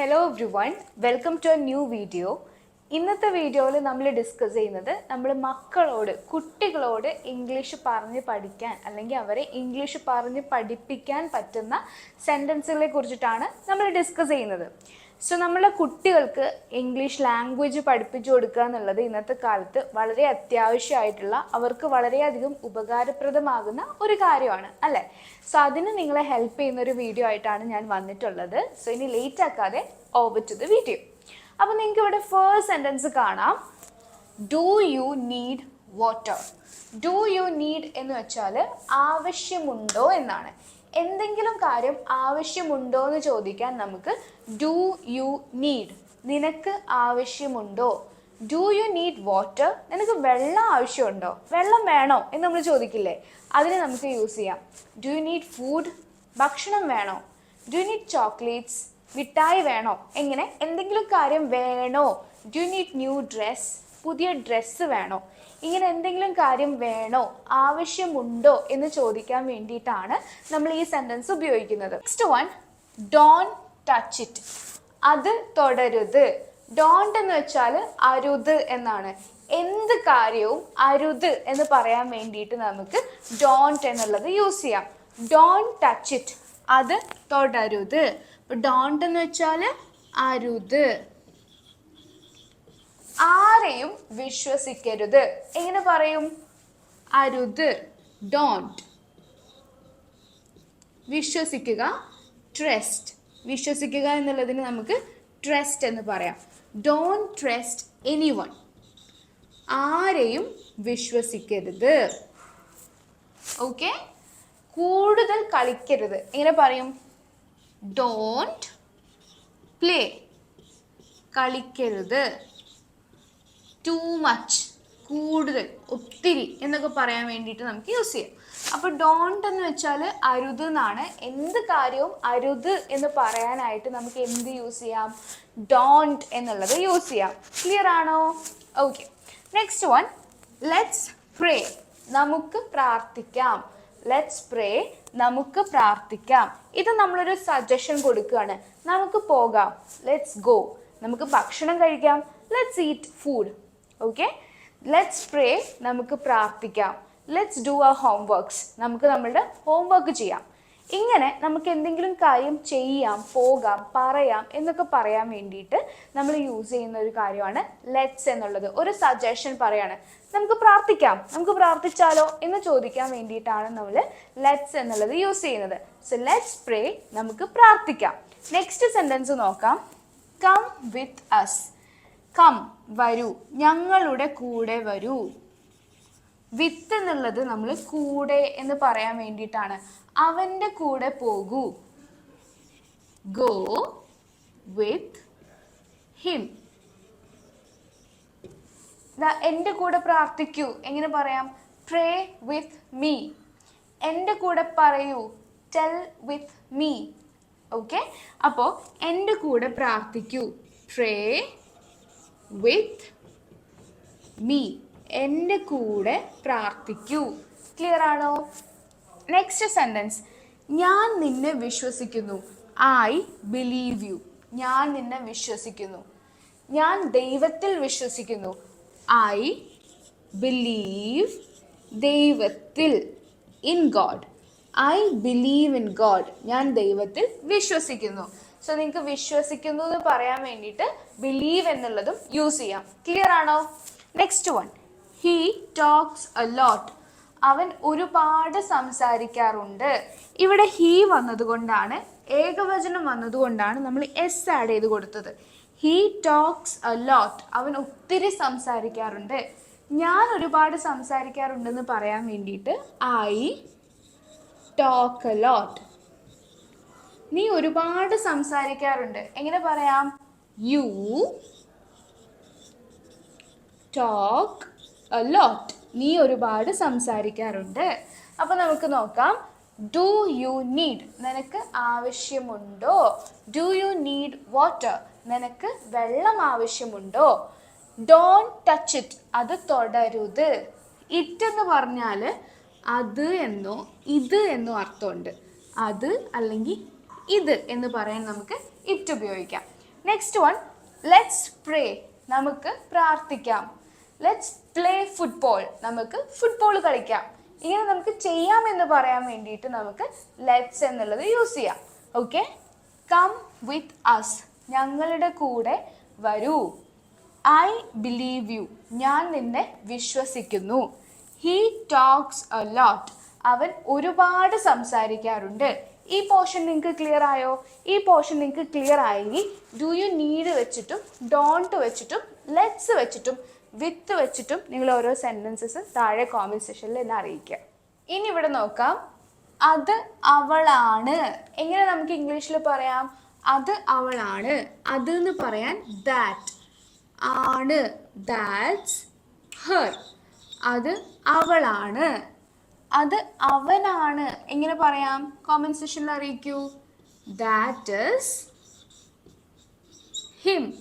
Hello everyone welcome to a new video ഇന്നത്തെ വീഡിയോയിൽ നമ്മൾ ഡിസ്കസ് ചെയ്യുന്നത് നമ്മൾ മക്കളോട് കുട്ടികളോട് ഇംഗ്ലീഷ് പറഞ്ഞ് പഠിക്കാൻ അല്ലെങ്കിൽ അവരെ ഇംഗ്ലീഷ് പറഞ്ഞ് പഠിപ്പിക്കാൻ പറ്റുന്ന സെന്റൻസുകളെ കുറിച്ചിട്ടാണ് നമ്മൾ ഡിസ്കസ് ചെയ്യുന്നത്. സോ നമ്മളെ കുട്ടികൾക്ക് ഇംഗ്ലീഷ് ലാംഗ്വേജ് പഠിപ്പിച്ചു കൊടുക്കുക എന്നുള്ളത് ഇന്നത്തെ കാലത്ത് വളരെ അത്യാവശ്യമായിട്ടുള്ള അവർക്ക് വളരെയധികം ഉപകാരപ്രദമാകുന്ന ഒരു കാര്യമാണ് അല്ലേ? സോ അതിന് നിങ്ങളെ ഹെൽപ്പ് ചെയ്യുന്ന ഒരു വീഡിയോ ആയിട്ടാണ് ഞാൻ വന്നിട്ടുള്ളത്. സോ ഇനി ലേറ്റ് ആക്കാതെ ഓവർ ടു ദ വീഡിയോ അപ്പോൾ നിങ്ങൾക്ക് ഇവിടെ ഫസ്റ്റ് സെന്റൻസ് കാണാം. Do you need water do you need എന്ന് വെച്ചാൽ ആവശ്യമുണ്ടോ എന്നാണ്. എന്തെങ്കിലും കാര്യം ആവശ്യമുണ്ടോ എന്ന് ചോദിക്കാൻ നമുക്ക് ഡു യു നീഡ് നിനക്ക് ആവശ്യമുണ്ടോ? ഡു യു നീഡ് വാട്ടർ നിനക്ക് വെള്ളം ആവശ്യമുണ്ടോ? വെള്ളം വേണോ എന്ന് നമ്മൾ ചോദിക്കില്ലേ? അതിന് നമുക്ക് യൂസ് ചെയ്യാം. ഡു യു നീഡ് ഫുഡ് ഭക്ഷണം വേണോ? ഡു യു നീഡ് ചോക്ലേറ്റ്സ് മിഠായി വേണോ? എങ്ങനെ? എന്തെങ്കിലും കാര്യം വേണോ? Do you need new dress പുതിയ ഡ്രസ്സ് വേണോ? ഇങ്ങനെ എന്തെങ്കിലും കാര്യം വേണോ ആവശ്യമുണ്ടോ എന്ന് ചോദിക്കാൻ വേണ്ടിയിട്ടാണ് നമ്മൾ ഈ സെന്റൻസ് ഉപയോഗിക്കുന്നത്. Next one don't touch it അത് തുടരുത്. ഡോണ്ട് എന്ന് വെച്ചാൽ അരുത് എന്നാണ്. എന്ത് കാര്യവും അരുത് എന്ന് പറയാൻ വേണ്ടിയിട്ട് നമുക്ക് ഡോണ്ട് എന്നുള്ളത് യൂസ് ചെയ്യാം. ഡോൺ ടച്ച് ഇറ്റ് അത് തുടരുത്. ഡോണ്ട് എന്ന് വെച്ചാൽ അരുത്. ആരെയും വിശ്വസിക്കരുത്. എങ്ങനെ പറയും? അരുത്. ഡോണ്ട് വിശ്വസിക്കുക. ട്രസ്റ്റ് വിശ്വസിക്കുക എന്നുള്ളതിന് നമുക്ക് ട്രസ്റ്റ് എന്ന് പറയാം. ഡോണ്ട് ട്രസ്റ്റ് എനി വൺ ആരെയും വിശ്വസിക്കരുത്. ഓക്കെ കൂടുതൽ കളിക്കരുത്. എങ്ങനെ പറയും? ഡോണ്ട് പ്ലേ കളിക്കരുത്. ടു മച്ച് കൂടുതൽ ഒത്തിരി എന്നൊക്കെ പറയാൻ വേണ്ടിയിട്ട് നമുക്ക് യൂസ് ചെയ്യാം. അപ്പോൾ ഡോണ്ട് എന്ന് വെച്ചാൽ അരുത് എന്നാണ്. എന്ത് കാര്യവും അരുത് എന്ന് പറയാനായിട്ട് നമുക്ക് എന്ത് യൂസ് ചെയ്യാം? ഡോണ്ട് എന്നുള്ളത് യൂസ് ചെയ്യാം. ക്ലിയർ ആണോ? Okay next one let's pray നമുക്ക് പ്രാർത്ഥിക്കാം. ലെറ്റ്സ് പ്രേ നമുക്ക് പ്രാർത്ഥിക്കാം. ഇത് നമ്മളൊരു സജഷൻ കൊടുക്കുകയാണ്. നമുക്ക് പോകാം. ലെറ്റ്സ് ഗോ നമുക്ക് ഭക്ഷണം കഴിക്കാം. Let's eat food okay let's pray നമുക്ക് പ്രാർത്ഥിക്കാം. ലെറ്റ്സ് ഡു അവർ ഹോംവർക്ക്സ് നമുക്ക് നമ്മളുടെ ഹോം വർക്ക് ചെയ്യാം. ഇങ്ങനെ നമുക്ക് എന്തെങ്കിലും കാര്യം ചെയ്യാം പോകാം പറയാം എന്നൊക്കെ പറയാൻ വേണ്ടിയിട്ട് നമ്മൾ യൂസ് ചെയ്യുന്ന ഒരു കാര്യമാണ് ലെറ്റ്സ് എന്നുള്ളത്. ഒരു സജഷൻ പറയാണ്. നമുക്ക് പ്രാർത്ഥിക്കാം. നമുക്ക് പ്രാർത്ഥിച്ചാലോ എന്ന് ചോദിക്കാൻ വേണ്ടിയിട്ടാണ് നമ്മൾ ലെറ്റ്സ് എന്നുള്ളത് യൂസ് ചെയ്യുന്നത്. സോ ലെറ്റ്സ് പ്രേ നമുക്ക് പ്രാർത്ഥിക്കാം. നെക്സ്റ്റ് സെന്റൻസ് നോക്കാം. കം വിത്ത് അസ് കം വരൂ. ഞങ്ങളുടെ കൂടെ വരൂ. വിത്ത് എന്നുള്ളത് നമ്മൾ കൂടെ എന്ന് പറയാൻ വേണ്ടിയിട്ടാണ്. അവന്റെ കൂടെ പോകൂ. Go with him. എന്റെ കൂടെ പ്രാർത്ഥിക്കൂ. എങ്ങനെ പറയാം? Pray with me. എന്റെ കൂടെ പറയൂ. Tell with me. ഓക്കെ? അപ്പോൾ എന്റെ കൂടെ പ്രാർത്ഥിക്കൂ. പ്രേ വിത്ത് മീ എന്റെ കൂടെ പ്രാർത്ഥിക്കൂ. ക്ലിയർ ആണോ? നെക്സ്റ്റ് സെന്റൻസ് ഞാൻ നിന്നെ വിശ്വസിക്കുന്നു. ഐ ബിലീവ് യു ഞാൻ നിന്നെ വിശ്വസിക്കുന്നു. ഞാൻ ദൈവത്തിൽ വിശ്വസിക്കുന്നു. ഐ ബിലീവ് ദൈവത്തിൽ in God I believe in God ഞാൻ ദൈവത്തിൽ വിശ്വസിക്കുന്നു. സോ നിങ്ങൾക്ക് വിശ്വസിക്കുന്നു എന്ന് പറയാൻ വേണ്ടിയിട്ട് ബിലീവ് എന്നുള്ളതും യൂസ് ചെയ്യാം. ക്ലിയർ ആണോ? Next one he talks a lot അവൻ ഒരുപാട് സംസാരിക്കാറുണ്ട്. ഇവിടെ ഹീ വന്നതുകൊണ്ടാണ് ഏകവചനം വന്നതുകൊണ്ടാണ് നമ്മൾ എസ് ആഡ് ചെയ്ത് കൊടുത്തത്. ഹീ ടോക്സ് എ ലോട്ട് അവൻ ഒത്തിരി സംസാരിക്കാറുണ്ട്. ഞാൻ ഒരുപാട് സംസാരിക്കാറുണ്ടെന്ന് പറയാൻ വേണ്ടിയിട്ട് ഐ ടോക്ക് എ ലോട്ട് നീ ഒരുപാട് സംസാരിക്കാറുണ്ട്. എങ്ങനെ പറയാം? യു ടോക്ക് എ ലോട്ട് നീ ഒരുപാട് സംസാരിക്കാറുണ്ട്. അപ്പോൾ നമുക്ക് നോക്കാം. ഡു യു നീഡ് നിനക്ക് ആവശ്യമുണ്ടോ? ഡു യു നീഡ് വാട്ടർ നിനക്ക് വെള്ളം ആവശ്യമുണ്ടോ? ഡോൺ ടച്ച് ഇറ്റ് അത് തുടരുത്. ഇറ്റ് എന്ന് പറഞ്ഞാൽ അത് എന്നോ ഇത് എന്നോ അർത്ഥമുണ്ട്. അത് അല്ലെങ്കിൽ ഇത് എന്ന് പറയാൻ നമുക്ക് ഇറ്റ് ഉപയോഗിക്കാം. നെക്സ്റ്റ് വൺ ലെറ്റ്സ് പ്രേ നമുക്ക് പ്രാർത്ഥിക്കാം. ലെറ്റ്സ് പ്ലേ ഫുട്ബോൾ നമുക്ക് ഫുട്ബോൾ കളിക്കാം. ഇങ്ങനെ നമുക്ക് ചെയ്യാം എന്ന് പറയാൻ വേണ്ടിയിട്ട് നമുക്ക് ലെറ്റ്സ് എന്നുള്ളത് യൂസ് ചെയ്യാം. ഓക്കെ കം വിത്ത് അസ് ഞങ്ങളുടെ കൂടെ വരൂ. ഐ ബിലീവ് യു ഞാൻ നിന്നെ വിശ്വസിക്കുന്നു. ഹീ ടോക്സ് അ ലോട്ട് അവൻ ഒരുപാട് സംസാരിക്കാറുണ്ട്. ഈ പോർഷൻ നിങ്ങൾക്ക് ക്ലിയർ ആയോ? ഈ പോർഷൻ നിങ്ങൾക്ക് ക്ലിയർ ആയെങ്കിൽ ഡു യു നീഡ് വെച്ചിട്ടും ഡോണ്ട് വെച്ചിട്ടും ലെറ്റ്സ് വെച്ചിട്ടും വിത്ത് വെച്ചിട്ടും നിങ്ങൾ ഓരോ സെന്റൻസസ് താഴെ കോമന്റ് സെക്ഷനിൽ എന്നെ അറിയിക്കുക. ഇനി ഇവിടെ നോക്കാം. അത് അവളാണ്. എങ്ങനെ നമുക്ക് ഇംഗ്ലീഷിൽ പറയാം? അത് അവളാണ്. അത് എന്ന് പറയാൻ ദാറ്റ് ആണ്. ദാറ്റ്സ് ഹർ അത് അവളാണ്. അത് അവനാണ്. എങ്ങനെ പറയാം? കോമെന്റ് സെക്ഷനിൽ അറിയിക്കൂ. ദാറ്റ് ഇസ് ഹിം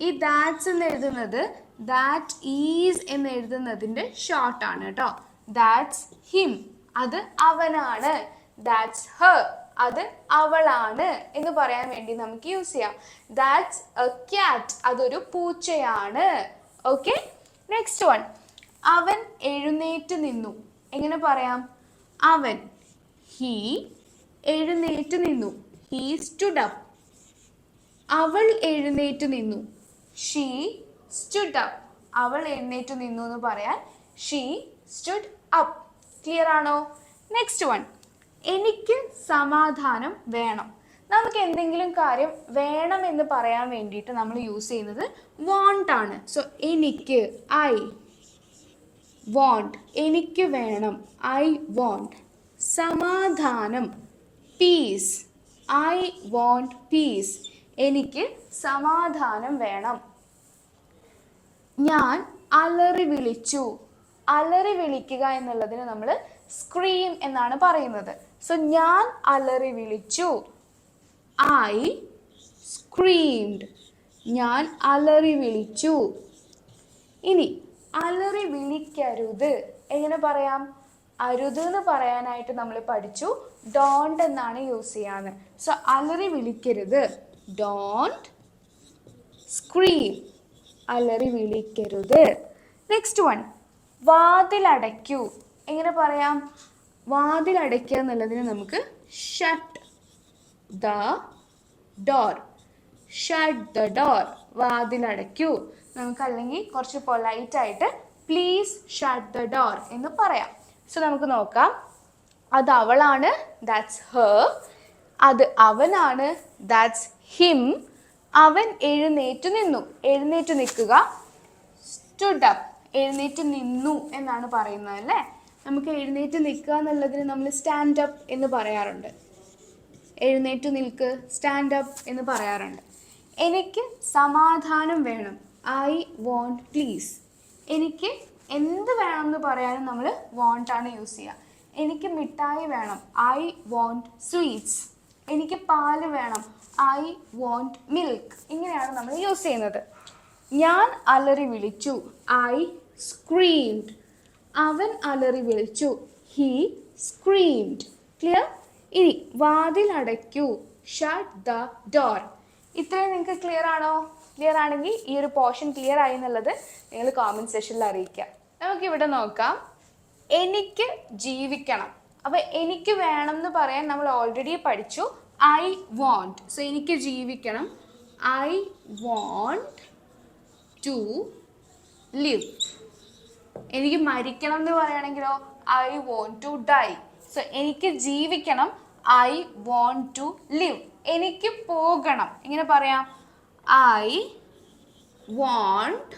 ഈ ദാറ്റ്സ് എന്ന് എഴുതുന്നത് ദാറ്റ് ഈസ് എന്ന് എഴുതുന്നതിന്റെ ഷോർട്ട് ആണ് കേട്ടോ. ദാറ്റ്സ് ഹിം അത് അവനാണ്. ദാറ്റ്സ് ഹർ അത് അവളാണ് എന്ന് പറയാൻ വേണ്ടി നമുക്ക് യൂസ് ചെയ്യാം. ദാറ്റ്സ് എ ക്യാറ്റ് അതൊരു പൂച്ചയാണ്. ഓക്കെ നെക്സ്റ്റ് വൺ അവൻ എഴുന്നേറ്റ് നിന്നു. എങ്ങനെ പറയാം? അവൻ ഹീ എഴുന്നേറ്റ് നിന്നു. ഹീ സ്റ്റുഡ് അപ്പ് അവൾ എഴുന്നേറ്റ് നിന്നു. ഷീ സ്റ്റുഡ് അപ്പ് അവൾ എഴുന്നേറ്റ് നിന്നു എന്ന് പറയാൻ ഷീ സ്റ്റുഡ് അപ്പ് ക്ലിയർ ആണോ? നെക്സ്റ്റ് വൺ എനിക്ക് സമാധാനം വേണം. നമുക്ക് എന്തെങ്കിലും കാര്യം വേണം എന്ന് പറയാൻ വേണ്ടിയിട്ട് നമ്മൾ യൂസ് ചെയ്യുന്നത് വാണ്ട് ആണ്. സോ എനിക്ക് ഐ വോണ്ട് എനിക്ക് വേണം. ഐ വോണ്ട് സമാധാനം. പീസ് ഐ വോണ്ട് പീസ് എനിക്ക് സമാധാനം വേണം. ഞാൻ അലറി വിളിച്ചു. അലറി വിളിക്കുക എന്നുള്ളതിന് നമ്മൾ സ്ക്രീം എന്നാണ് പറയുന്നത്. സോ ഞാൻ അലറി വിളിച്ചു. ഐ സ്ക്രീംഡ് ഞാൻ അലറി വിളിച്ചു. ഇനി അലറി വിളിക്കരുത്. എങ്ങനെ പറയാം? അരുത് എന്ന് പറയാനായിട്ട് നമ്മൾ പഠിച്ചു. ഡോണ്ട് എന്നാണ് യൂസ് ചെയ്യാന്ന്. സോ അലറി വിളിക്കരുത്. ഡോണ്ട് സ്ക്രീം അലറി വിളിക്കരുത്. നെക്സ്റ്റ് വൺ വാതിലടയ്ക്കൂ എങ്ങനെ പറയാം? വാതിലടയ്ക്കുക എന്നുള്ളതിന് നമുക്ക് shut the door shut the door വാതിലടയ്ക്കൂ. നമുക്ക് അല്ലെങ്കിൽ കുറച്ച് പൊലൈറ്റ് ആയിട്ട് പ്ലീസ് ഷട്ട് ദ ഡോർ എന്ന് പറയാം. സോ നമുക്ക് നോക്കാം. അത് അവളാണ് ദാറ്റ്സ് ഹർ അത് അവനാണ് ദാറ്റ്സ് ഹിം അവൻ എഴുന്നേറ്റ് നിന്നു. എഴുന്നേറ്റ് നിൽക്കുക. സ്റ്റുഡ് അപ്പ് എഴുന്നേറ്റ് നിന്നു എന്നാണ് പറയുന്നത് അല്ലേ? നമുക്ക് എഴുന്നേറ്റ് നിൽക്കുക എന്നുള്ളതിന് നമ്മൾ സ്റ്റാൻഡ് അപ്പ് എന്ന് പറയാറുണ്ട്. എഴുന്നേറ്റ് നിൽക്ക് സ്റ്റാൻഡ് അപ്പ് എന്ന് പറയാറുണ്ട്. എനിക്ക് സമാധാനം വേണം. ഐ വോണ്ട് പ്ലീസ് എനിക്ക് എന്ത് വേണം എന്ന് പറയാനും നമ്മൾ വോണ്ടാണ് യൂസ് ചെയ്യുക. എനിക്ക് മിഠായി വേണം. ഐ വോണ്ട് സ്വീറ്റ്സ് എനിക്ക് പാൽ വേണം. ഐ വോണ്ട് മിൽക്ക് ഇങ്ങനെയാണ് നമ്മൾ യൂസ് ചെയ്യുന്നത്. ഞാൻ അലറി വിളിച്ചു. ഐ സ്ക്രീംഡ് അവൻ അലറി വിളിച്ചു. ഹീ സ്ക്രീംഡ് ക്ലിയർ ഇനി വാതിൽ അടയ്ക്കൂ. ഷട്ട് ദ ഡോർ ഇത്രയും നിങ്ങൾക്ക് ക്ലിയർ ആണോ? ക്ലിയർ ആണെങ്കിൽ ഈ ഒരു പോർഷൻ ക്ലിയർ ആയി എന്നുള്ളത് നിങ്ങൾ കോമെന്റ് സെക്ഷനിൽ അറിയിക്കുക. നമുക്കിവിടെ നോക്കാം. എനിക്ക് ജീവിക്കണം. അപ്പൊ എനിക്ക് വേണം എന്ന് പറയാൻ നമ്മൾ ഓൾറെഡി പഠിച്ചു. ഐ വോണ്ട് സോ എനിക്ക് ജീവിക്കണം. ഐ വോണ്ട് ടു ലിവ് എനിക്ക് മരിക്കണം എന്ന് പറയുകയാണെങ്കിലോ I want to die so എനിക്ക് ജീവിക്കണം. ഐ വോണ്ട് ടു ലിവ് എനിക്ക് പോകണം. ഇങ്ങനെ പറയാം? ഐ വോണ്ട്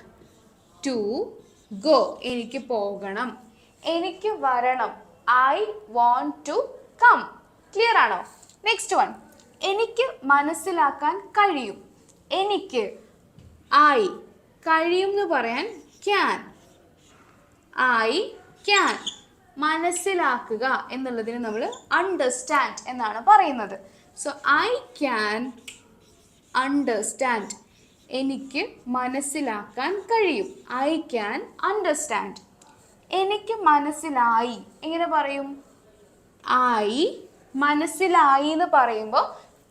ടു ഗോ എനിക്ക് പോകണം. എനിക്ക് വരണം. I want to come clear ആണോ? നെക്സ്റ്റ് വൺ എനിക്ക് മനസ്സിലാക്കാൻ കഴിയും. എനിക്ക് ഐ കഴിയും എന്ന് പറയാൻ ക്യാൻ ഐ ക്യാൻ മനസ്സിലാക്കുക എന്നുള്ളതിന് നമ്മൾ അണ്ടർസ്റ്റാൻഡ് എന്നാണ് പറയുന്നത്. സോ ഐ ക്യാൻ അണ്ടർസ്റ്റാൻഡ് എനിക്ക് മനസ്സിലാക്കാൻ കഴിയും. ഐ ക്യാൻ അണ്ടർസ്റ്റാൻഡ് എനിക്ക് മനസ്സിലായി. എങ്ങനെ പറയും? ആയി മനസ്സിലായി എന്ന് പറയുമ്പോൾ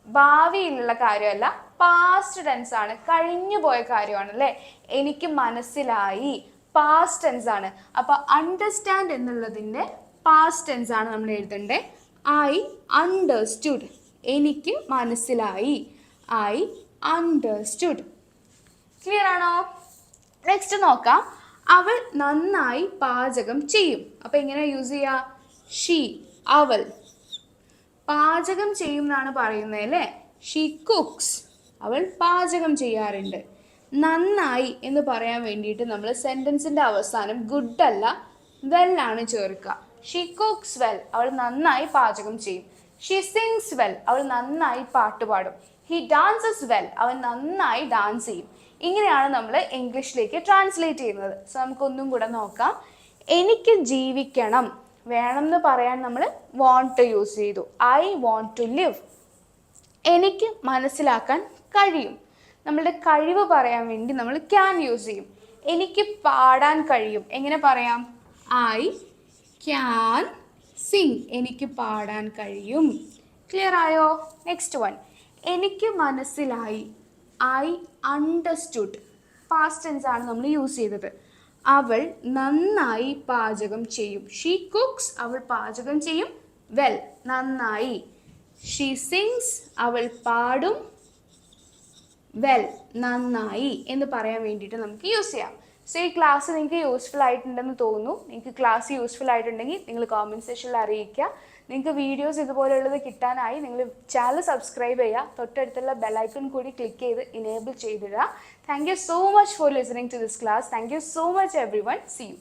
ഭാവിയിലുള്ള കാര്യമല്ല പാസ്റ്റ് ടെൻസ് ആണ് കഴിഞ്ഞു പോയ കാര്യമാണ് അല്ലേ എനിക്ക് മനസ്സിലായി. പാസ്റ്റ് ടെൻസ് ആണ്. അപ്പൊ അണ്ടർസ്റ്റാൻഡ് എന്നുള്ളതിന്റെ പാസ്റ്റ് ടെൻസ് ആണ് നമ്മൾ എഴുതേണ്ടത് ഐ അണ്ടർസ്റ്റുഡ് എനിക്ക് മനസ്സിലായി. ഐ അണ്ടർസ്റ്റുഡ് ക്ലിയർ ആണോ? നെക്സ്റ്റ് നോക്കാം. അവൾ നന്നായി പാചകം ചെയ്യും. അപ്പൊ എങ്ങനെ യൂസ് ചെയ്യാ? ഷീ അവൾ. പാചകം ചെയ്യും എന്നാണ് പറയുന്നത് അല്ലേ? ഷീ കുക്സ് അവൾ പാചകം ചെയ്യാറുണ്ട്. നന്നായി എന്ന് പറയാൻ വേണ്ടിയിട്ട് നമ്മൾ സെന്റൻസിന്റെ അവസാനം ഗുഡ് അല്ല വെൽ ആണ് ചേർക്കുക. ഷീ കുക്സ് വെൽ അവൾ നന്നായി പാചകം ചെയ്യും. ഷീ സിങ്സ് വെൽ അവൾ നന്നായി പാട്ട് പാടും. ഹി ഡാൻസസ് വെൽ അവൻ നന്നായി ഡാൻസ് ചെയ്യും. ഇങ്ങനെയാണ് നമ്മൾ ഇംഗ്ലീഷിലേക്ക് ട്രാൻസ്ലേറ്റ് ചെയ്യുന്നത്. സോ നമുക്കൊന്നും കൂടെ നോക്കാം. എനിക്ക് ജീവിക്കണം. വേണം എന്ന് പറയാൻ നമ്മൾ വോണ്ട് യൂസ് ചെയ്തു. ഐ വോണ്ട് ടു ലിവ് എനിക്ക് മനസ്സിലാക്കാൻ കഴിയും. നമ്മളുടെ കഴിവ് പറയാൻ വേണ്ടി നമ്മൾ ക്യാൻ യൂസ് ചെയ്യും. എനിക്ക് പാടാൻ കഴിയും. എങ്ങനെ പറയാം? ഐ ക്യാൻ സിങ് എനിക്ക് പാടാൻ കഴിയും. ക്ലിയർ ആയോ? നെക്സ്റ്റ് വൺ എനിക്ക് മനസ്സിലായി. ഐ അണ്ടർസ്റ്റുഡ് പാസ്റ്റ് ടെൻസ് ആണ് നമ്മൾ യൂസ് ചെയ്തത്. അവൾ നന്നായി പാചകം ചെയ്യും. ഷീ കുക്സ് അവൾ പാചകം ചെയ്യും. വെൽ നന്നായി. ഷീ സിങ്സ് അവൾ പാടും. വെൽ നന്നായി എന്ന് പറയാൻ വേണ്ടിയിട്ട് നമുക്ക് യൂസ് ചെയ്യാം. സോ ഈ ക്ലാസ് നിങ്ങൾക്ക് യൂസ്ഫുൾ ആയിട്ടുണ്ടെന്ന് തോന്നുന്നു. നിങ്ങൾക്ക് ക്ലാസ് യൂസ്ഫുൾ ആയിട്ടുണ്ടെങ്കിൽ നിങ്ങൾ കോമെന്റ് സെക്ഷനിൽ അറിയിക്കുക. നിങ്ങൾക്ക് വീഡിയോസ് ഇതുപോലെയുള്ളത് കിട്ടാനായി നിങ്ങൾ ചാനൽ സബ്സ്ക്രൈബ് ചെയ്യുക. തൊട്ടടുത്തുള്ള ബെല്ലൈക്കൺ കൂടി ക്ലിക്ക് ചെയ്ത് enable ചെയ്തിടുക. Thank you so much for listening to this class thank you so much everyone see you